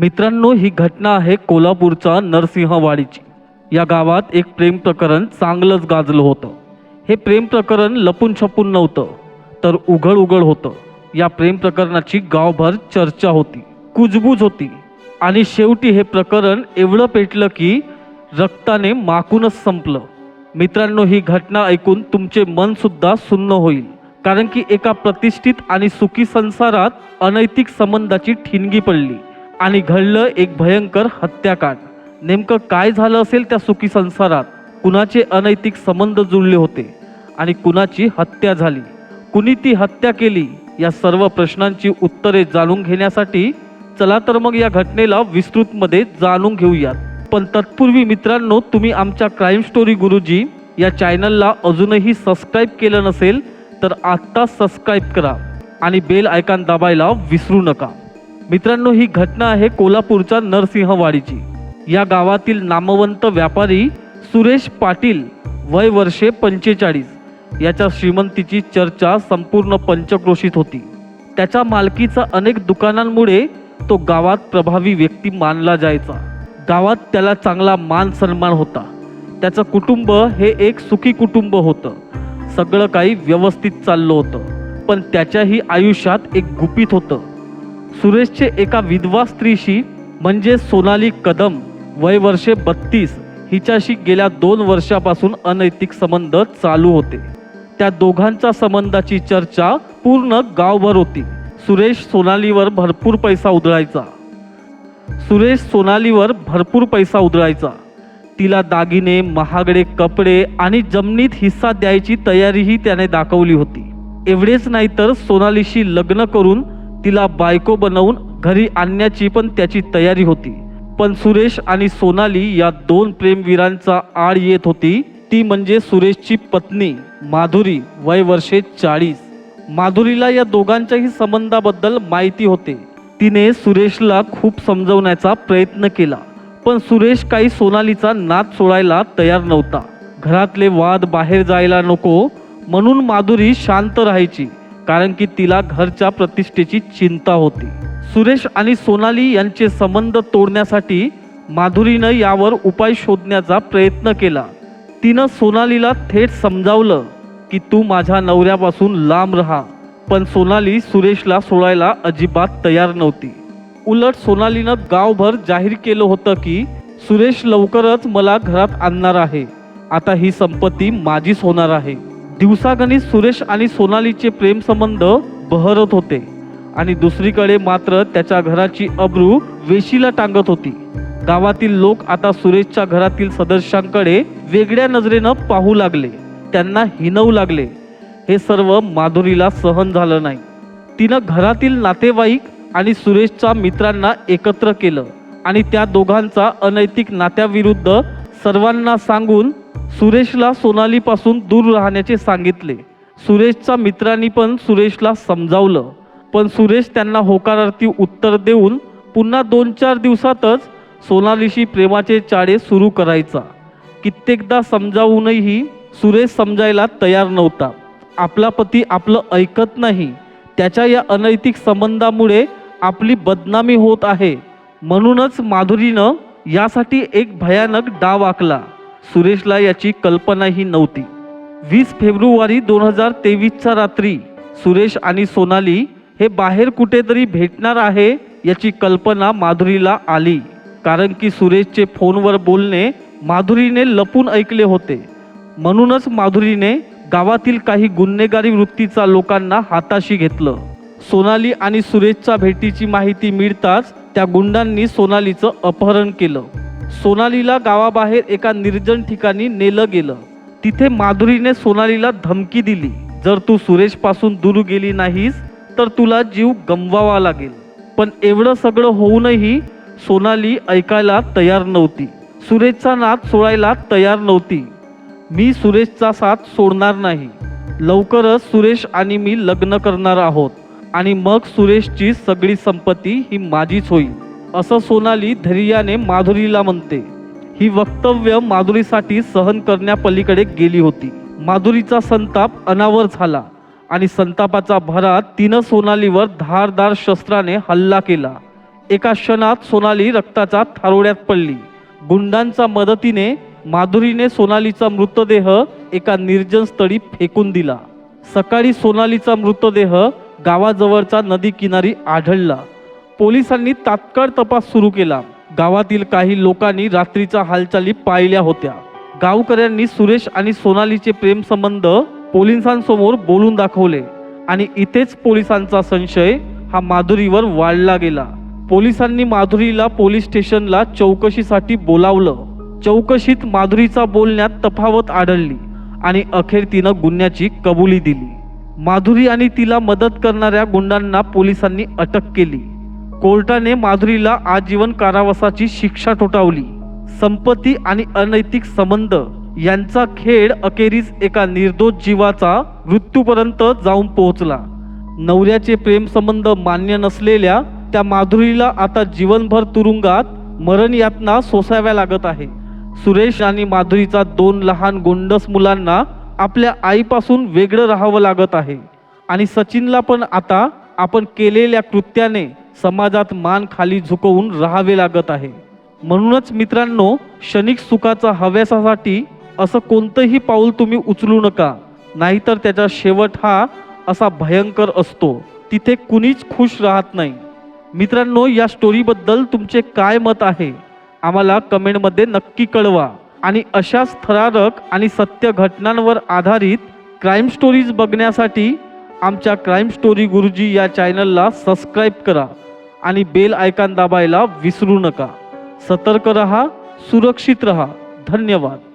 मित्रांनो ही घटना आहे कोल्हापूरच्या नरसिंहवाडीची. या गावात एक प्रेम प्रकरण चांगलंच गाजलं होतं. हे प्रेम प्रकरण लपून छपून नव्हतं तर उघड उघड होतं. या प्रेम प्रकरणाची गावभर चर्चा होती कुजबूज होती. आणि शेवटी हे प्रकरण एवढं पेटलं की रक्ताने माकूनच संपलं. मित्रांनो ही घटना ऐकून तुमचे मनसुद्धा सुन्न होईल कारण की एका प्रतिष्ठित आणि सुखी संसारात अनैतिक संबंधाची ठिणगी पडली. आणि घडलं एक भयंकर हत्याकांड. नेमकं काय झालं असेल त्या सुखी संसारात? कुणाचे अनैतिक संबंध जुळले होते? आणि कुणाची हत्या झाली? कुणी ती हत्या केली? या सर्व प्रश्नांची उत्तरे जाणून घेण्यासाठी चला तर मग या घटनेला विस्तृतमध्ये जाणून घेऊयात. पण तत्पूर्वी मित्रांनो तुम्ही आमच्या क्राईम स्टोरी गुरुजी या चॅनलला अजूनही सबस्क्राईब केलं नसेल तर आत्ता सबस्क्राईब करा आणि बेल आयकॉन दाबायला विसरू नका. मित्रांनो ही घटना आहे कोल्हापूरच्या नरसिंहवाडीची. या गावातील नामवंत व्यापारी सुरेश पाटील वय वर्षे पंचेचाळीस. याच्या श्रीमंतीची चर्चा संपूर्ण पंचक्रोशीत होती. त्याच्या मालकीचा अनेक दुकानांमुळे तो गावात प्रभावी व्यक्ती मानला जायचा. गावात त्याला चांगला मान सन्मान होता. त्याचं कुटुंब हे एक सुखी कुटुंब होतं. सगळं काही व्यवस्थित चाललं होतं. पण त्याच्याही आयुष्यात एक गुपित होतं. सुरेशचे एका विधवा स्त्रीशी म्हणजे सोनाली कदम वय वर्षे बत्तीस हिच्याशी गेल्या दोन वर्षापासून अनैतिक संबंध चालू होते. त्या दोघांच्या संबंधाची चर्चा पूर्ण गावभर होती. सुरेश सोनालीवर भरपूर पैसा उधळायचा. सुरेश सोनालीवर भरपूर पैसा उधळायचा. तिला दागिने महागडे कपडे आणि जमिनीत हिस्सा द्यायची तयारीही त्याने दाखवली होती. एवढेच नाही तर सोनालीशी लग्न करून तिला बायको बनवून घरी आणण्याची पण त्याची तयारी होती. पण सुरेश आणि सोनाली या दोन प्रेमवीरांचा आड येत होती. ती म्हणजे सुरेशची पत्नी माधुरी वय वर्षे चाळीस. माधुरीला या दोघांच्याही संबंधाबद्दल माहिती होते. तिने सुरेशला खूप समजवण्याचा प्रयत्न केला. पण सुरेश काही सोनालीचा नाद सोडायला तयार नव्हता. घरातले वाद बाहेर जायला नको म्हणून माधुरी शांत राहायची. कारण की तिला घरच्या प्रतिष्ठेची चिंता होती. सुरेश आणि सोनाली यांचे संबंध तोडण्यासाठी माधुरीनं यावर उपाय शोधण्याचा प्रयत्न केला. तिनं सोनालीला थेट समजावलं की तू माझ्या नवऱ्यापासून लांब राहा. पण सोनाली सुरेशला सोडायला अजिबात तयार नव्हती. उलट सोनालीनं गावभर जाहीर केलं होतं की सुरेश लवकरच मला घरात आणणार आहे. आता ही संपत्ती माझीच होणार आहे. दिवसागणित सुरेश आणि सोनालीचे प्रेमसंबंध बहरत होते. आणि दुसरीकडे मात्र त्याच्या घराची अब्रू वेशीला टांगत होती. गावातील लोक आता सुरेशच्या घरातील सदस्यांकडे वेगळ्या नजरेनं पाहू लागले. त्यांना हिनवू लागले. हे सर्व माधुरीला सहन झालं नाही. तिनं घरातील नातेवाईक आणि सुरेशच्या मित्रांना एकत्र केलं. आणि त्या दोघांचा अनैतिक नात्याविरुद्ध सर्वांना सांगून सुरेशला सोनालीपासून दूर राहण्याचे सांगितले. सुरेशच्या मित्रांनी पण सुरेशला समजावलं. पण सुरेश त्यांना होकारार्थी उत्तर देऊन पुन्हा दोन चार दिवसातच सोनालीशी प्रेमाचे चाळे सुरू करायचा. कित्येकदा समजावूनही सुरेश समजायला तयार नव्हता. आपला पती आपलं ऐकत नाही. त्याच्या या अनैतिक संबंधामुळे आपली बदनामी होत आहे. म्हणूनच माधुरीनं यासाठी एक भयानक डाव आखला. सुरेशला याची कल्पनाही नव्हती. वीस फेब्रुवारी दोन हजार तेवीसच्या रात्री सुरेश आणि सोनाली हे बाहेर कुठेतरी भेटणार आहे याची कल्पना माधुरीला आली. कारण की सुरेशचे फोनवर बोलणे माधुरीने लपून ऐकले होते. म्हणूनच माधुरीने गावातील काही गुन्हेगारी वृत्तीचा लोकांना हाताशी घेतलं. सोनाली आणि सुरेशच्या भेटीची माहिती मिळताच त्या गुंडांनी सोनालीचं अपहरण केलं. सोनालीला गावाबाहेर एका निर्जन ठिकाणी नेलं गेलं. तिथे माधुरीने सोनालीला धमकी दिली. जर तू सुरेशपासून दूर गेली नाहीस तर तुला जीव गमवावा लागेल. पण एवढं सगळं होऊनही सोनाली ऐकायला तयार नव्हती. सुरेशचा नाद सोडायला तयार नव्हती. मी सुरेशचा साथ सोडणार नाही. लवकरच सुरेश आणि मी लग्न करणार आहोत. आणि मग सुरेशची सगळी संपत्ती ही माझीच होईल. असं सोनाली धैर्याने माधुरीला म्हणते. ही वक्तव्य माधुरीसाठी सहन करण्यापलीकडे गेली होती. माधुरीचा संताप अनावर झाला आणि संतापाचा भरात तिनं सोनालीवर धारदार शस्त्राने हल्ला केला. एका क्षणात सोनाली रक्ताच्या थारोड्यात पडली. गुंडांच्या मदतीने माधुरीने सोनालीचा मृतदेह एका निर्जन स्थळी फेकून दिला. सकाळी सोनालीचा मृतदेह गावाजवळचा नदी किनारी आढळला. पोलिसांनी तात्काळ तपास सुरू केला. गावातील काही लोकांनी रात्रीच्या हालचाली पाहिल्या होत्या. गावकऱ्यांनी सुरेश आणि सोनालीचे प्रेमसंबंध पोलिसांसमोर बोलून दाखवले आणि इथेच पोलिसांचा संशय हा माधुरीवर वाढला गेला. पोलिसांनी माधुरीला पोलीस स्टेशनला चौकशीसाठी बोलावलं. चौकशीत माधुरीचा बोलण्यात तफावत आढळली आणि अखेर तिनं गुन्ह्याची कबुली दिली. माधुरी आणि तिला मदत करणाऱ्या गुंडांना पोलिसांनी अटक केली. कोर्टाने माधुरीला आजीवन कारावासाची शिक्षा ठोठावली. संपत्ती आणि अनैतिक संबंध यांचा खेळ अखेरीस एका निर्दोष जीवाचा मृत्यूपर्यंत जाऊन पोहोचला. नवऱ्याचे प्रेमसंबंध मान्य नसलेल्या त्या माधुरीला आता जीवनभर तुरुंगात मरण यातना सोसाव्या लागत आहे. सुरेश आणि माधुरीचा दोन लहान गोंडस मुलांना आपल्या आईपासून वेगळं राहावं लागत आहे. आणि सचिनला पण आता आपण केलेल्या कृत्याने समाजात मान खाली झुकवून राहावे लागत आहे. म्हणूनच मित्रांनो क्षणिक सुखाचा हव्यासासाठी असं कोणतंही पाऊल तुम्ही उचलू नका. नाहीतर त्याचा शेवट हा असा भयंकर असतो. तिथे कुणीच खुश राहत नाही. मित्रांनो या स्टोरीबद्दल तुमचे काय मत आहे? आम्हाला कमेंटमध्ये नक्की कळवा. आणि अशाच थरारक आणि सत्य घटनांवर आधारित क्राईम स्टोरीज बघण्यासाठी आमच्या क्राईम स्टोरी गुरुजी या चॅनलला सबस्क्राईब करा आणि बेल आयकॉन दाबायला विसरू नका. सतर्क रहा सुरक्षित रहा. धन्यवाद.